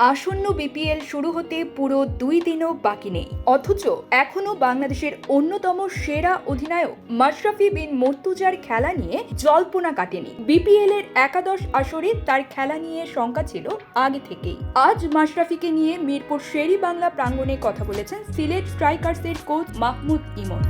আসন্ন বিপিএল শুরু হতে পুরো দুই দিনও বাকি নেই। অথচ এখনও বাংলাদেশের অন্যতম সেরা অধিনায়ক মাশরাফি বিন মর্তুজার খেলা নিয়ে জল্পনা কাটেনি। বিপিএল এর একাদশ আসরে তার খেলা নিয়ে শঙ্কা ছিল আগে থেকেই। আজ মাশরাফিকে নিয়ে মিরপুর শেরি বাংলা প্রাঙ্গণে কথা বলেছেন সিলেট স্ট্রাইকার্সের কোচ মাহমুদ ইমন।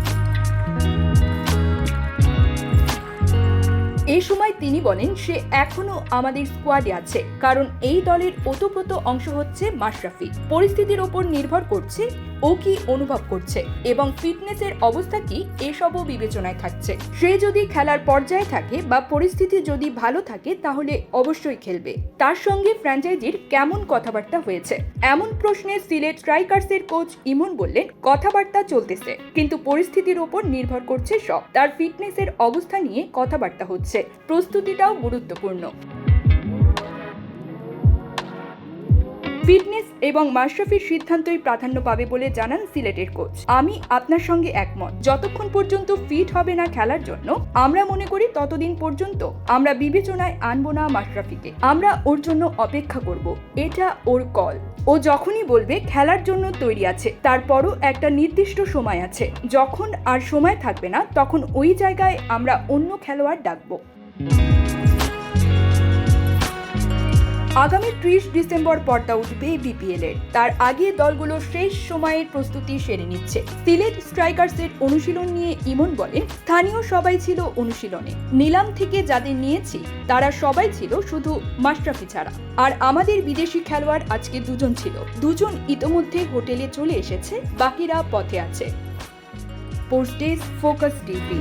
সময় তিনি বলেন, সে এখনও আমাদের স্কোয়াডে আছে, কারণ এই দলের ওতপ্রোত অংশ হচ্ছে মাশরাফি। পরিস্থিতির ওপর নির্ভর করছে, ও কি অনুভব করছে, এবং ফিটনেসের অবস্থা কি, এসবও বিবেচনায় থাকছে। সে যদি খেলার পর্যায়ে থাকে বা পরিস্থিতি যদি ভালো থাকে, তাহলে অবশ্যই খেলবে। তার সঙ্গে ফ্র্যাঞ্চাইজির কেমন কথাবার্তা হয়েছে? এমন প্রশ্নে সিলেট স্ট্রাইকার্সের কোচ ইমন বললেন, কথাবার্তা চলতেছে, কিন্তু পরিস্থিতির ওপর নির্ভর করছে সব। তার ফিটনেসের অবস্থা নিয়ে কথাবার্তা হচ্ছে। প্রস্তুতিটাও গুরুত্বপূর্ণ। ফিটনেস এবং মাশরাফির সিদ্ধান্তই প্রাধান্য পাবে বলে জানান সিলেটের কোচ। আমি আপনার সঙ্গে একমত। যতক্ষণ পর্যন্ত ফিট হবে না খেলার জন্য, আমরা মনে করি ততদিন পর্যন্ত আমরা বিবেচনায় আনব না মাশরাফিকে। আমরা ওর জন্য অপেক্ষা করব। এটা ওর কল। ও যখনই বলবে, খেলার জন্য তৈরি আছে। তারপরও একটা নির্দিষ্ট সময় আছে। যখন আর সময় থাকবে না, তখন ওই জায়গায় আমরা অন্য খেলোয়াড় ডাকবো। আগামী ত্রিশ ডিসেম্বর পর্দা উঠবে বিপিএল এর। তার আগে দলগুলো শেষ সময়ের প্রস্তুতি সেরে নিচ্ছে। সিলেট স্ট্রাইকার্সের অনুশীলন নিয়ে ইমন বলেন স্থানীয় সবাই ছিল অনুশীলনে। নিলাম থেকে যাদের নিয়েছি, তারা সবাই ছিল শুধু মাশরাফি ছাড়া। আর আমাদের বিদেশি খেলোয়াড় আজকে দুজন ছিল। দুজন ইতোমধ্যে হোটেলে চলে এসেছে, বাকিরা পথে আছে। Post desk, focus TV.